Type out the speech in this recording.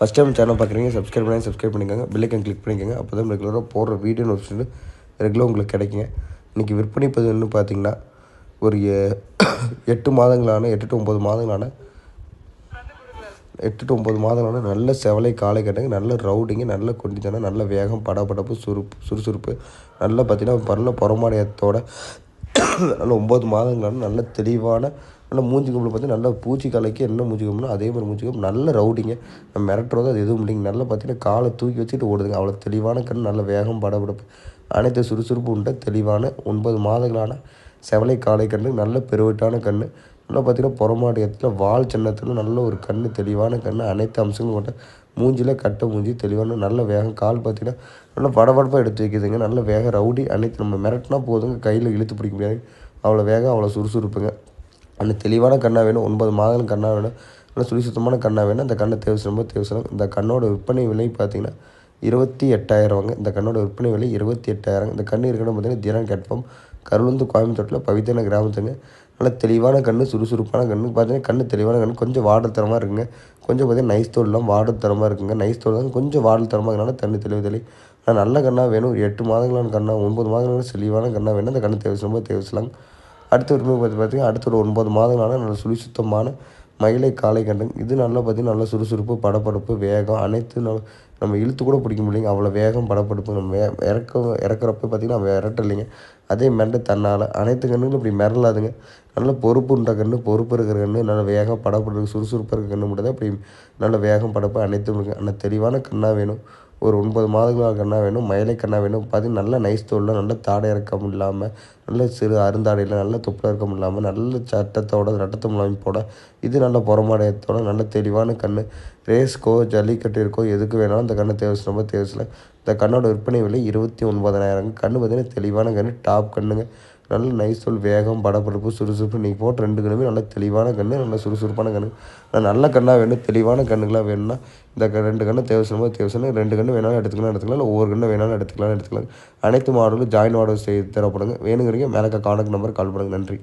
First time channel பார்க்குறீங்க subscribe பண்ணி subscribe பண்ணிக்கோங்க. பில்லைக்கன் கிளிக் பண்ணிக்கோங்க. அப்போ தான் ரெகுலராக போடுற வீடியோ நோட்டிஃபிகேஷன் ரெகுலராக உங்களுக்கு கிடைக்குங்க. இன்றைக்கி விற்பனை பதிவுன்னு பார்த்தீங்கன்னா ஒரு எட்டு மாதங்களான எட்டு டு ஒம்பது மாதங்களான எட்டு டு ஒம்பது மாதங்களான நல்ல செவலை காலை கட்டுங்க. நல்ல ரவுடிங்கு நல்ல கொண்டித்தனம் நல்ல வேகம் படபடப்பு சுறுப்பு சுறுசுறுப்பு. நல்லா பார்த்தீங்கன்னா நல்ல புறமாடையத்தோட நல்ல ஒம்பது மாதங்களான நல்ல தெளிவான நல்லா மூஞ்சி கம்பில் பார்த்து நல்லா பூச்சி கலைக்கு என்ன மூஞ்சி கம்புனா அதே மாதிரி மூஞ்சி கம்பு. நல்ல ரவுடிங்க. நம்ம மிரட்டுறது அது எதுவும் இல்லைங்க. நல்லா பார்த்தீங்கன்னா காலை தூக்கி வச்சுட்டு ஓடுதுங்க. அவ்வளோ தெளிவான கண் நல்ல வேகம் படபடப்பு. அனைத்து சுறுசுறுப்பு உண்ட. தெளிவான ஒன்பது மாதங்களான செவலை காளை கண்ணு நல்ல பெருவட்டான கண் நல்லா பார்த்தீங்கன்னா புறமாடியத்தில் வால் சின்னத்தில் நல்ல ஒரு கண் தெளிவான கண் அனைத்து அம்சங்களும் கொண்ட மூஞ்சியில் கட்ட மூஞ்சி தெளிவான நல்ல வேகம். கால் பார்த்தீங்கன்னா நல்லா படபடப்பாக எடுத்து வைக்கிதுங்க. நல்ல வேகம். ரவுடி அனைத்து நம்ம மிரட்டினா போதுங்க. கையில் இழுத்து பிடிக்க முடியாது. அவ்வளோ வேகம் அவ்வளோ சுறுசுறுப்புங்க. அந்த தெளிவான கண்ணாக வேணும் ஒன்பது மாதம் கண்ணாக வேணும் நல்லா சுழி சுத்தமான கண்ணாக வேணும். அந்த கண்ணை தேவை ரொம்ப இந்த கண்ணோட விற்பனை விலை பார்த்தீங்கன்னா இருபத்தி எட்டாயிரவாங்க இந்த கண்ணோட விற்பனை விலை இருபத்தி எட்டாயிரம் இந்த கண்ணு இருக்கணும் பார்த்தீங்கன்னா தினம் கேட்போம். கருளுந்து கோயம்புத்தூரில் பவித்தன கிராமத்துங்க. நல்ல தெளிவான கண்ணு சுறுசுறுப்பான கண்ணு. பார்த்தீங்கன்னா கண்ணு தெளிவான கண்ணு. கொஞ்சம் வாடல் தரமாக இருக்குங்க. கொஞ்சம் பார்த்தீங்கன்னா நைஸ் தோல்லாம் வாடல் தரமாக இருக்குங்க. நைஸ் தோல் தான் கொஞ்சம் வாடல் தரமாக இருக்கனால தண்ணி தெளிவு தெளி. ஆனால் நல்ல கண்ணாக வேணும். ஒரு எட்டு மாதங்களான கண்ணா ஒன்பது மாதங்களான தெளிவான கண்ணாக வேணும். அந்த கண்ணு தேவை ரொம்ப தேவைசலாங்க அடுத்த ஒரு பார்த்து பார்த்தீங்கன்னா அடுத்த ஒரு ஒன்பது மாதங்களான நல்ல சுழி சுத்தமான மயிலை காளை கண்டம் இது நல்லா பார்த்தீங்கன்னா நல்ல சுறுசுறுப்பு படப்படப்பு வேகம் அனைத்து நம்ம நம்ம இழுத்து கூட பிடிக்க முடியலைங்க. அவ்வளோ வேகம் படப்படுப்பு நம்ம இறக்க இறக்குறப்ப பார்த்தீங்கன்னா நம்ம இறட்டலைங்க அதே மெண்டை தன்னால் அனைத்து கண்ணுகளும் இப்படி மிரளாதுங்க. நல்ல பொறுப்புன்ற கண்ணு பொறுப்பு இருக்கிற கண்ணு நல்ல வேகம் படப்படுறது சுறுசுறுப்பாக இருக்கிற கண்ணு மட்டும் தான் இப்படி நல்ல வேகம் படப்பு அனைத்தும் இருக்குது ஆனால் தெளிவான கண்ணாக வேணும். ஒரு ஒன்பது மாதங்களாக கண்ணா வேணும் மயிலை கண்ணா வேணும். பார்த்தீங்கன்னா நல்ல நைஸ் தோலில் நல்ல தாடை இறக்கம் இல்லாமல் நல்ல சிறு அருந்தாடையில் நல்ல துப்பில் இறக்கம் இல்லாமல் நல்ல சட்டத்தோட ரட்டத்தம் அமைப்போட இது நல்ல புறமாடயத்தோட நல்ல தெளிவான கண் ரேஸ்க்கோ ஜல்லிக்கட்டு இருக்கோ எதுக்கு வேணாலும் அந்த கண்ணை தேவை ரொம்ப தேவையில்லை. இந்த கண்ணோட விற்பனை விலை இருபத்தி ஒன்பதாயிரம். கண் பார்த்தீங்கன்னா தெளிவான கண் டாப் கண்ணுங்க. நல்ல நைஸ் சொல் வேகம் படபடப்பு சுறுசுறுப்பு. நீங்கள் போட்ட ரெண்டு கண்ணுமே நல்ல தெளிவான கண் நல்ல சுறுசுறுப்பான கண் நான் நல்ல கண்ணாக வேணும் தெளிவான கண்ணுகளாக வேணும்னா இந்த க- ரெண்டு கண்ணு தேவைசனமோ தேவைசனம் ரெண்டு கண்ணு வேணாலும் எடுத்துக்கலாம் எடுத்துக்கலாம். இல்லை ஒவ்வொரு கண்ணு வேணாலும் எடுத்துக்கலாம் எடுத்துக்கலாம். அனைத்து மாடலும் ஜாயின் மாடல் செய்து தரப்படுங்க வேணுங்கிறீங்க மேலே காண்டாக்ட் நம்பர் கால் பண்ணுங்கள் நன்றி.